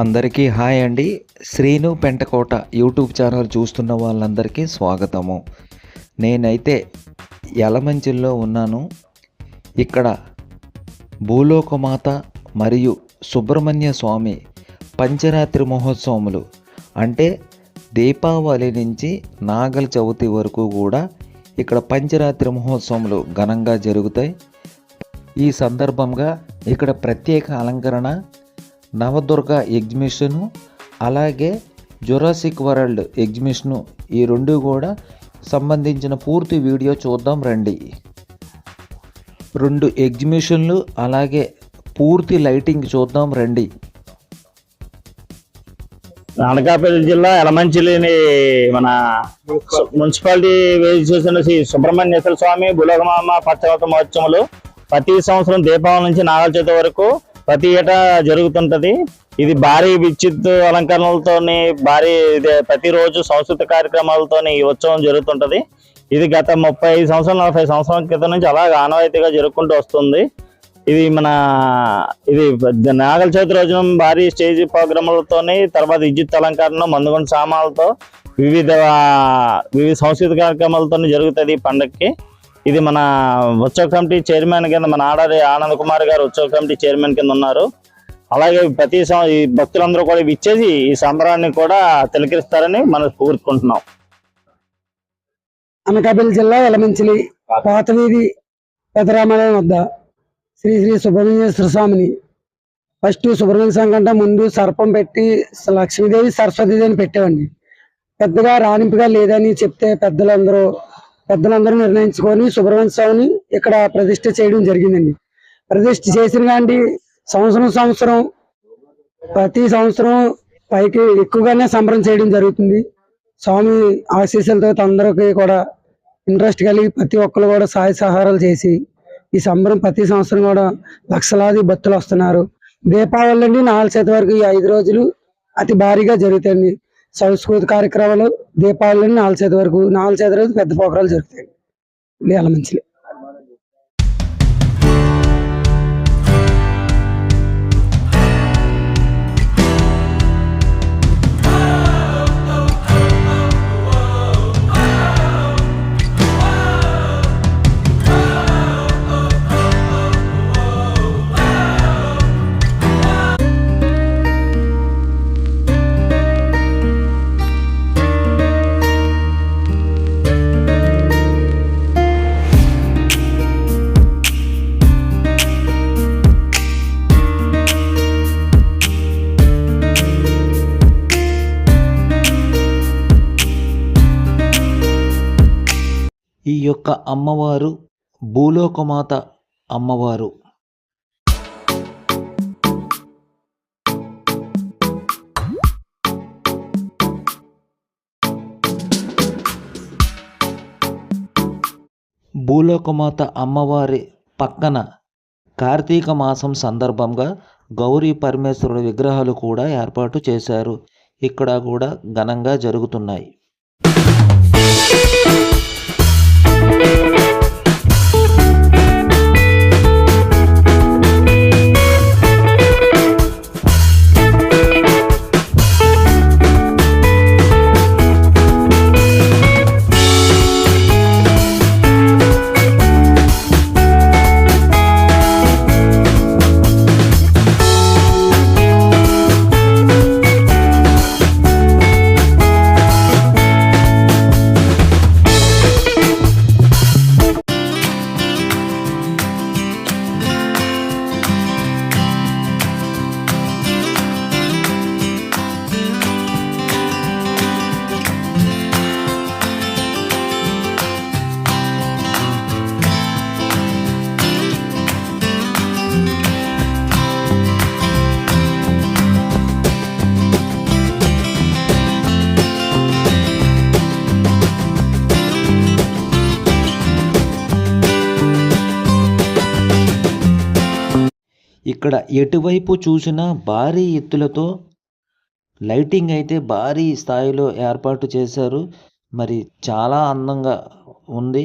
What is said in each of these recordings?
అందరికీ హాయ్ అండి. Srinu Pentakota YouTube channel చూస్తున్న వాళ్ళందరికీ స్వాగతము. నేనైతే యలమంచిల్లో ఉన్నాను. ఇక్కడ భూలోకమాత మరియు సుబ్రహ్మణ్య స్వామి పంచరాత్రి మహోత్సవములు అంటే దీపావళి నుంచి నాగల చవితి వరకు కూడా ఇక్కడ పంచరాత్రి మహోత్సవములు ఘనంగా జరుగుతాయి. ఈ సందర్భంగా ఇక్కడ ప్రత్యేక అలంకరణ నవదుర్గ ఎగ్జిబిషను అలాగే జురాసిక్ వరల్డ్ ఎగ్జిబిషను ఈ రెండు కూడా సంబంధించిన పూర్తి వీడియో చూద్దాం రండి. రెండు ఎగ్జిబిషన్లు అలాగే పూర్తి లైటింగ్ చూద్దాం రండి. అనకాపల్లి జిల్లా ఎలమంచిలిని మన మున్సిపాలిటీ వేసి చూసిన శ్రీ సుబ్రహ్మణ్యేశ్వర స్వామి బులగమామ పచ్చవత మహోత్సవంలో ప్రతి సంవత్సరం దీపావళి నుంచి నాగల చవితి వరకు ప్రతి ఏటా జరుగుతుంటది. ఇది భారీ విద్యుత్ అలంకరణలతోని భారీ ఇది ప్రతిరోజు సంస్కృతి కార్యక్రమాలతోని ఈ ఉత్సవం జరుగుతుంటది. ఇది గత ముప్పై ఐదు సంవత్సరాలు నలభై సంవత్సరాల క్రితం నుంచి అలాగ ఆనవాయితీగా జరుపుకుంటూ వస్తుంది. ఇది మన ఇది నాగల చవితి రోజున భారీ స్టేజ్ ప్రోగ్రాములతోని తర్వాత విద్యుత్ అలంకరణ మందుగొండ సామాన్లతో వివిధ వివిధ సాంస్కృతిక కార్యక్రమాలతో జరుగుతుంది ఈ పండగకి ఇది మన ఉత్సవ కమిటీ చైర్మన్ కింద మన ఆడారి ఆనంద్ కుమార్ గారు ఉత్సవ కమిటీ చైర్మన్ కింద ఉన్నారు. అలాగే ప్రతి ఈ భక్తులందరూ కూడా ఇచ్చేసి ఈ సంబరాన్ని కూడా తిలకరిస్తారని మనం కోరుకుంటున్నాం అనకాపల్లి జిల్లా ఎలమంచిలి పాతవీధి పెదరామాలయం వద్ద శ్రీ శ్రీ సుబ్రహ్మణ్యేశ్వర స్వామిని ఫస్ట్ సుబ్రహ్మణ్య స్వామి కంటే ముందు సర్పం పెట్టి లక్ష్మీదేవి సరస్వతీదేవిని పెట్టేవండి పెద్దగా రాణింపుగా లేదని చెప్తే పెద్దలందరూ పెద్దలందరూ నిర్ణయించుకొని సుబ్రహ్మణ్య స్వామిని ఇక్కడ ప్రతిష్ఠ చేయడం జరిగిందండి. ప్రతిష్ఠ చేసిన కానీ సంవత్సరం సంవత్సరం ప్రతి సంవత్సరం పైకి ఎక్కువగానే సంబరం చేయడం జరుగుతుంది. స్వామి ఆశీస్సులతో అందరికీ కూడా ఇంట్రెస్ట్ కలిగి ప్రతి ఒక్కరు కూడా సహాయ సహారాలు చేసి ఈ సంబరం ప్రతి సంవత్సరం కూడా లక్షలాది భక్తులు వస్తున్నారు. దీపావళి నుండి నాలుగు శాతం వరకు ఈ ఐదు రోజులు అతి భారీగా జరుగుతాయండి. సంస్కృతి కార్యక్రమాలు దీపావళి నాలుగు చేతి వరకు నాలుగు చేతి రోజు పెద్ద పోకరాలు జరుగుతాయి. ఇది మంచిది యొక్క అమ్మవారు భూలోకమాత అమ్మవారు. భూలోకమాత అమ్మవారి పక్కన కార్తీక మాసం సందర్భంగా గౌరీ పరమేశ్వరుడు విగ్రహాలు కూడా ఏర్పాటు చేశారు. ఇక్కడ కూడా ఘనంగా జరుగుతున్నాయి. ఇక్కడ ఎటువైపు చూసినా భారీ ఎత్తులతో లైటింగ్ అయితే భారీ స్థాయిలో ఏర్పాటు చేశారు. మరి చాలా అందంగా ఉంది.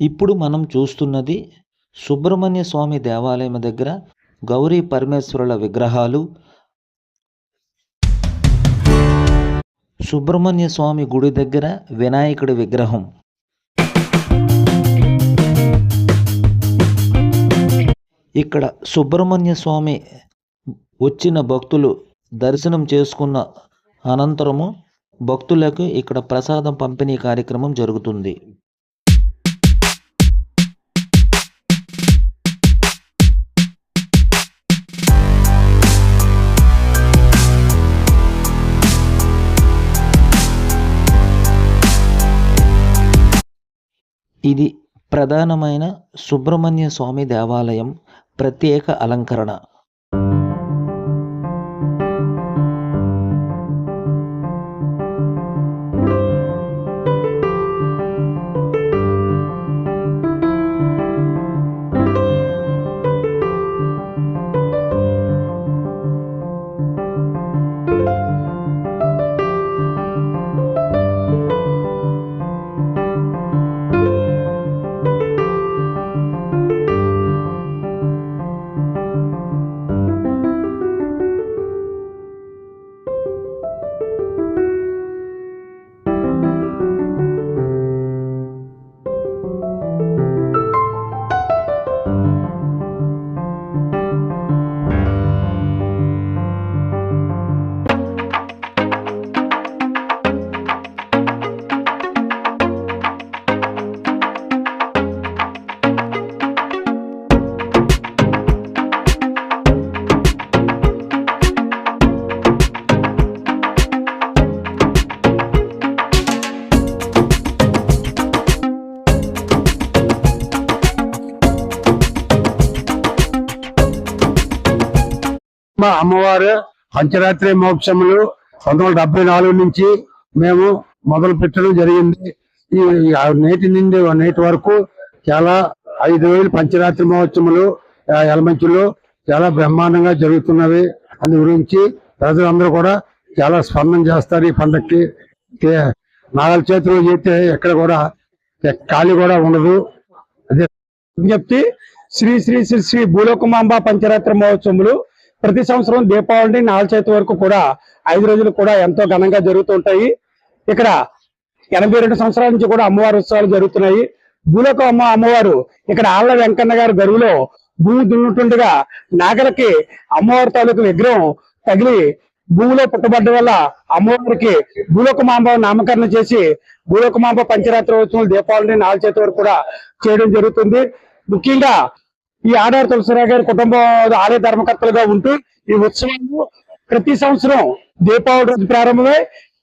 ఇప్పుడు మనం చూస్తున్నది సుబ్రహ్మణ్య స్వామి దేవాలయం దగ్గర గౌరీ పరమేశ్వరుల విగ్రహాలు. సుబ్రహ్మణ్య స్వామి గుడి దగ్గర వినాయకుడి విగ్రహం. ఇక్కడ సుబ్రహ్మణ్య స్వామి వచ్చిన భక్తులు దర్శనం చేసుకున్న అనంతరము భక్తులకు ఇక్కడ ప్రసాదం పంపిణీ కార్యక్రమం జరుగుతుంది. ఇది ప్రధానమైన సుబ్రహ్మణ్య స్వామి దేవాలయం ప్రత్యేక అలంకరణ. అమ్మవారు పంచరాత్రి మోక్షములు పంతొమ్మిది వందల డెబ్బై నాలుగు నుంచి మేము మొదలు పెట్టడం జరిగింది. ఈ నేటి నుండి నేటి వరకు చాలా ఐదు వేలు పంచరాత్రి మహోత్సవములు ఎలమంచులు చాలా బ్రహ్మాండంగా జరుగుతున్నవి. అందు గురించి ప్రజలందరూ కూడా చాలా స్పందన చేస్తారు ఈ పండక్కి. కే- నాలుగు చేతులు చేస్తే ఎక్కడ కూడా ఖాళీ కూడా ఉండదు. అదే చెప్తే శ్రీ శ్రీ శ్రీ శ్రీ భూలోకమాంబ పంచరాత్రి మహోత్సవములు ప్రతి సంవత్సరం దీపావళి నాలుగు చేతి వరకు కూడా ఐదు రోజులు కూడా ఎంతో ఘనంగా జరుగుతుంటాయి ఇక్కడ ఎనభై రెండు సంవత్సరాల నుంచి కూడా అమ్మవారి ఉత్సవాలు జరుగుతున్నాయి. భూలోక అమ్మ అమ్మవారు ఇక్కడ ఆళ్ళ వెంకన్న గారి గరువులో భూమి దున్నుతుండగా నాగలకి అమ్మవారి తాలూకు విగ్రహం తగిలి భూమిలో పుట్టబడ్డ వల్ల అమ్మవారికి భూలోకమాంబ నామకరణం చేసి భూలోకమాంబ పంచరాత్రి ఉత్సవం దీపావళిని నాలుగు చేతి వరకు కూడా చేయడం జరుగుతుంది. ముఖ్యంగా ఈ ఆడారు తులసిరావు గారి కుటుంబ ఆలయ ధర్మకర్తలుగా ఉంటూ ఈ ఉత్సవాలు ప్రతి సంవత్సరం దీపావళి రోజు ప్రారంభమై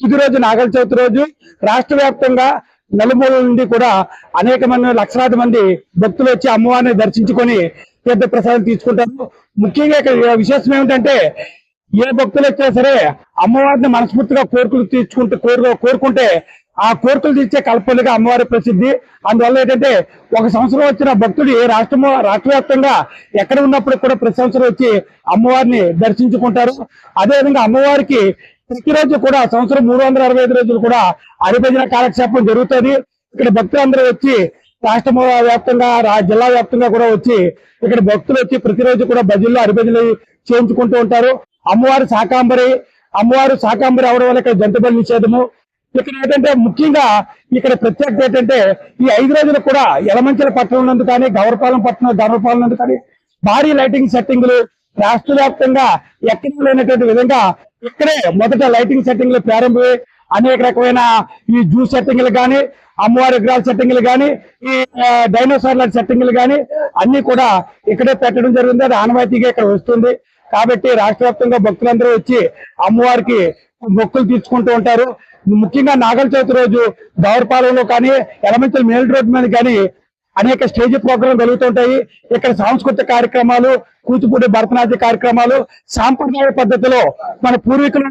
తుది రోజు నాగల చవితి రోజు రాష్ట్ర వ్యాప్తంగా నలుమూల నుండి కూడా అనేక మంది లక్షలాది మంది భక్తులు వచ్చి అమ్మవారిని దర్శించుకొని తీర్థ ప్రసాదం తీసుకుంటారు. ముఖ్యంగా ఇక్కడ విశేషం ఏమిటంటే ఏ భక్తులు వచ్చినా సరే అమ్మవారిని మనస్ఫూర్తిగా కోరికలు తీర్చుకుంటే కోరు కోరుకుంటే ఆ కోరికలు తీర్చే కల్పనగా అమ్మవారి ప్రసిద్ధి. అందువల్ల ఏంటంటే ఒక సంవత్సరం వచ్చిన భక్తుడు ఏ రాష్ట్రము రాష్ట్ర వ్యాప్తంగా ఎక్కడ ఉన్నప్పుడు కూడా ప్రతి సంవత్సరం వచ్చి అమ్మవారిని దర్శించుకుంటారు. అదేవిధంగా అమ్మవారికి ప్రతిరోజు కూడా సంవత్సరం మూడు వందల అరవై ఐదు రోజులు కూడా హరిభజన కాలక్షేపం జరుగుతుంది. ఇక్కడ భక్తులందరూ వచ్చి రాష్ట్ర వ్యాప్తంగా రా- జిల్లా వ్యాప్తంగా కూడా వచ్చి ఇక్కడ భక్తులు వచ్చి ప్రతిరోజు కూడా భజనలు హరిభజనలు చేయించుకుంటూ ఉంటారు. అమ్మవారు శాకాంబరి అమ్మవారు శాకాంబరి అవడం వల్ల ఇక్కడ జంతు బలి నిషేధము ఇక్కడ ఏంటంటే ముఖ్యంగా ఇక్కడ ప్రత్యేకత ఏంటంటే ఈ ఐదు రోజులు కూడా యలమంచల పట్టణం నందు కానీ గౌరపాలెం పట్టణం గౌరపాలెం నందు కానీ భారీ లైటింగ్ సెట్టింగ్లు రాష్ట్ర వ్యాప్తంగా ఎక్కడ లేనటువంటి విధంగా ఇక్కడే మొదట లైటింగ్ సెట్టింగ్లు ప్రారంభమై అనేక రకమైన ఈ జూ సెట్టింగ్లు కానీ అమ్మవారి విగ్రహాల సెట్టింగ్లు కానీ ఈ డైనోసార్ల సెట్టింగ్లు కానీ అన్ని కూడా ఇక్కడే పెట్టడం జరిగింది. అది ఆనవాయితీగా ఇక్కడ వస్తుంది. కాబట్టి రాష్ట్ర వ్యాప్తంగా భక్తులందరూ వచ్చి అమ్మవారికి మొక్కులు తీర్చుకుంటూ ఉంటారు. ముఖ్యంగా నాగల చవితి రోజు గౌరపాలెంలో కానీ ఎలమంచల్ మేల్ రోడ్ మీద కానీ అనేక స్టేజ్ ప్రోగ్రాం జరుగుతుంటాయి. ఇక్కడ సాంస్కృతిక కార్యక్రమాలు కూచిపూడి భరతనాట్య కార్యక్రమాలు సాంప్రదాయ పద్ధతిలో మన పూర్వీకులు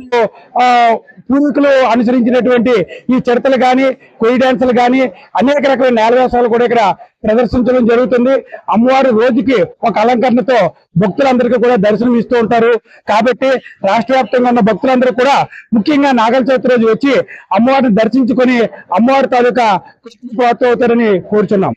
పూర్వీకులు అనుసరించినటువంటి ఈ చిడతలు కానీ కొయ్యి డాన్సులు కానీ అనేక రకమైన నేలవేసాలు కూడా ఇక్కడ ప్రదర్శించడం జరుగుతుంది. అమ్మవారు రోజుకి ఒక అలంకరణతో భక్తులందరికీ కూడా దర్శనం ఇస్తూ ఉంటారు. కాబట్టి రాష్ట్ర వ్యాప్తంగా ఉన్న భక్తులందరూ కూడా ముఖ్యంగా నాగల చవితి రోజు వచ్చి అమ్మవారిని దర్శించుకొని అమ్మవారి తాలూకా కృష్ణ పాత్ర అవుతారని కోరుచున్నాం.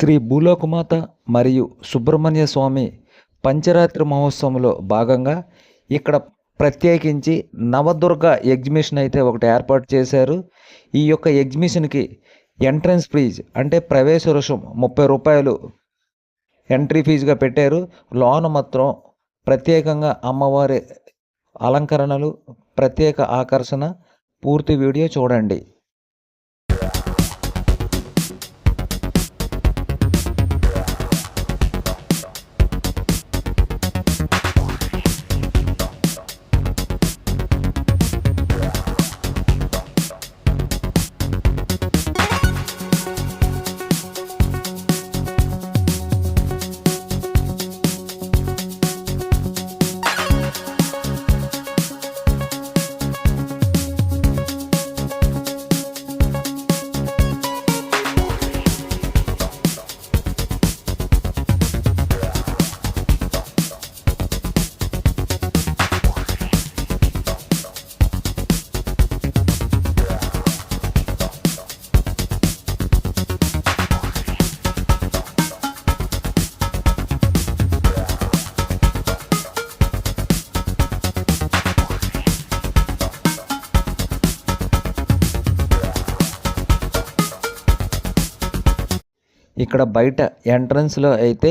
శ్రీ భూలోకమాత మరియు సుబ్రహ్మణ్య స్వామి పంచరాత్రి మహోత్సవంలో భాగంగా ఇక్కడ ప్రత్యేకించి నవదుర్గ ఎగ్జిబిషన్ అయితే ఒకటి ఏర్పాటు చేశారు. ఈ యొక్క ఎగ్జిబిషన్కి ఎంట్రన్స్ ఫీజ్ అంటే ప్రవేశ రుషం ముప్పై రూపాయలు ఎంట్రీ ఫీజుగా పెట్టారు. లోన మాత్రం ప్రత్యేకంగా అమ్మవారి అలంకరణలు ప్రత్యేక ఆకర్షణ పూర్తి వీడియో చూడండి. ఇక్కడ బయట ఎంట్రన్స్లో అయితే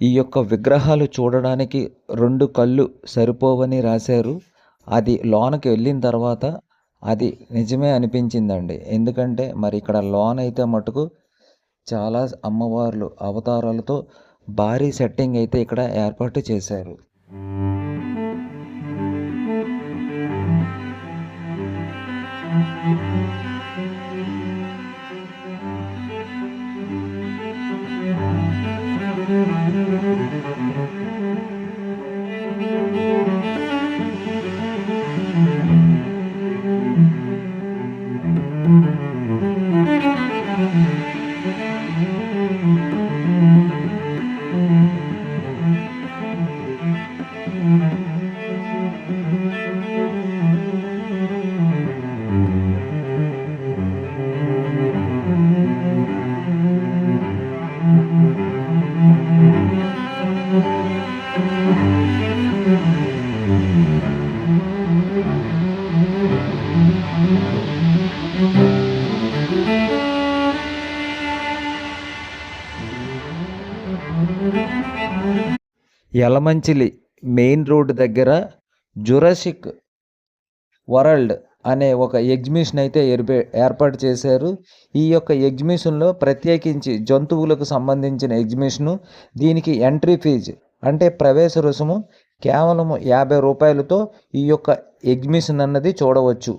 ఈ యొక్క విగ్రహాలు చూడడానికి రెండు కళ్ళు సరిపోవని రాశారు. అది లోనకి వెళ్ళిన తర్వాత అది నిజమే అనిపించిందండి. ఎందుకంటే మరి ఇక్కడ లోన్ అయితే మటుకు చాలా అమ్మవార్లు అవతారాలతో భారీ సెట్టింగ్ అయితే ఇక్కడ ఏర్పాటు చేశారు. యలమంచిలి మెయిన్ రోడ్ దగ్గర జురాసిక్ వరల్డ్ అనే ఒక ఎగ్జిబిషన్ అయితే ఏర్పే ఏర్పాటు చేశారు. ఈ యొక్క ఎగ్జిబిషన్లో ప్రత్యేకించి జంతువులకు సంబంధించిన ఎగ్జిబిషను దీనికి ఎంట్రీ ఫీజు అంటే ప్రవేశ రుసుము కేవలం యాభై రూపాయలతో ఈ యొక్క ఎగ్జిబిషన్ అన్నది చూడవచ్చు.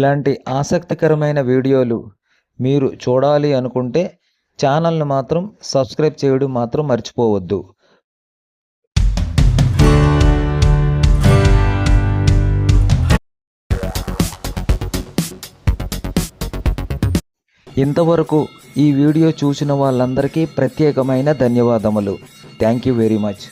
ఇలాంటి ఆసక్తికరమైన వీడియోలు మీరు చూడాలి అనుకుంటే ఛానల్ను మాత్రం సబ్స్క్రైబ్ చేయడం మాత్రం మర్చిపోవద్దు. ఇంతవరకు ఈ వీడియో చూసిన వాళ్ళందరికీ ప్రత్యేకమైన ధన్యవాదములు. Thank you very much.